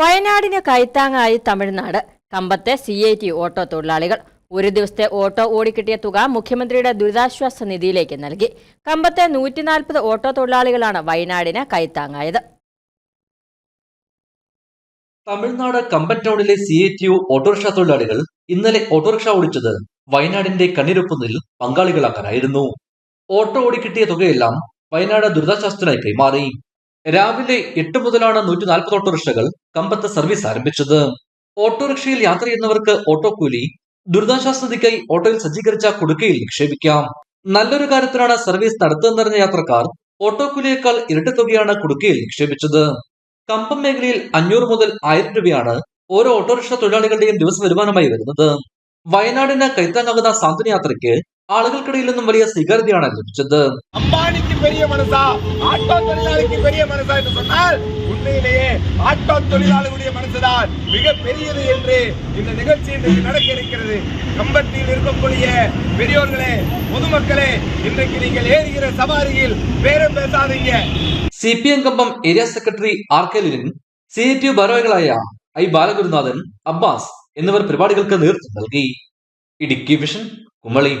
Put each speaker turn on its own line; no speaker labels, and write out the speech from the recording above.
വയനാടിന് കൈത്താങ്ങായി തമിഴ്നാട്. കമ്പത്തെ സി ഐ ടി ഓട്ടോ തൊഴിലാളികൾ. ഒരു ദിവസത്തെ ഓട്ടോ ഓടിക്കിട്ടിയ തുക മുഖ്യമന്ത്രിയുടെ ദുരിതാശ്വാസ നിധിയിലേക്ക് നൽകി. കമ്പത്തെ നൂറ്റിനാൽപ്പത് ഓട്ടോ തൊഴിലാളികളാണ് വയനാടിന് കൈത്താങ്ങായത്.
തമിഴ്നാട് കമ്പൻ ടൗണിലെ സി ഐ ടി ഓട്ടോറിക്ഷ തൊഴിലാളികൾ ഇന്നലെ ഓട്ടോറിക്ഷ ഓടിച്ചത് വയനാടിന്റെ കണ്ണിരുപ്പുന്നിൽ പങ്കാളികളാക്കാനായിരുന്നു. ഓട്ടോ ഓടിക്കിട്ടിയ തുകയെല്ലാം വയനാട് ദുരിതാശ്വാസത്തിനായി കൈമാറി. രാവിലെ എട്ട് മുതലാണ് നൂറ്റി നാൽപ്പത് ഓട്ടോറിക്ഷകൾ കമ്പത്ത് സർവീസ് ആരംഭിച്ചത്. ഓട്ടോറിക്ഷയിൽ യാത്ര ചെയ്യുന്നവർക്ക് ഓട്ടോ കൂലി ദുരിതാശ്വാസ നിധിക്കായി ഓട്ടോയിൽ സജ്ജീകരിച്ച കുടുക്കയിൽ നിക്ഷേപിക്കാം. നല്ലൊരു കാര്യത്തിനാണ് സർവീസ് നടത്തുന്നറിഞ്ഞ യാത്രക്കാർ ഓട്ടോ കൂലിയേക്കാൾ ഇരട്ടി തുകയാണ് കുടുക്കയിൽ നിക്ഷേപിച്ചത്. കമ്പം മേഖലയിൽ അഞ്ഞൂറ് മുതൽ ആയിരം രൂപയാണ് ഓരോ ഓട്ടോറിക്ഷ തൊഴിലാളികളുടെയും ദിവസ വരുമാനമായി വരുന്നത്. വയനാടിന് കൈത്താങ്ങാകുന്ന സാന്ത്വന യാത്രയ്ക്ക് ആളുകൾക്കിടയിൽ നിന്നും വലിയ സ്വീകാര്യതയാണ് ലഭിച്ചത്
அம்பானிக்கு பெரிய மனசா ஆட்டோ தொழிலாளிக்கு பெரிய மனசா என்று சொன்னால் உண்மையிலேயே ஆட்டோ தொழிலாளிகளுடைய மனசுதான் மிக பெரியது என்று இந்த நிகழ்ச்சி இன்றைக்கு நடக்க இருக்கிறது கம்பத்தில் இருக்கக்கூடிய பெரியோர்களே பொதுமக்களே இன்றைக்கு நீங்கள் ஏறுகிற சவாரியில் பேரம் பேசாதீங்க
C P M Kambam area secretary R K Lenin C I T U ഭാരവാഹികളായ ഐ ബാലഗുരുനാഥൻ അബ്ബാസ് എന്നിവർ പരിപാടികൾക്ക് നേതൃത്വം നൽകി ഇടുക്കി വിഷൻ കുമളി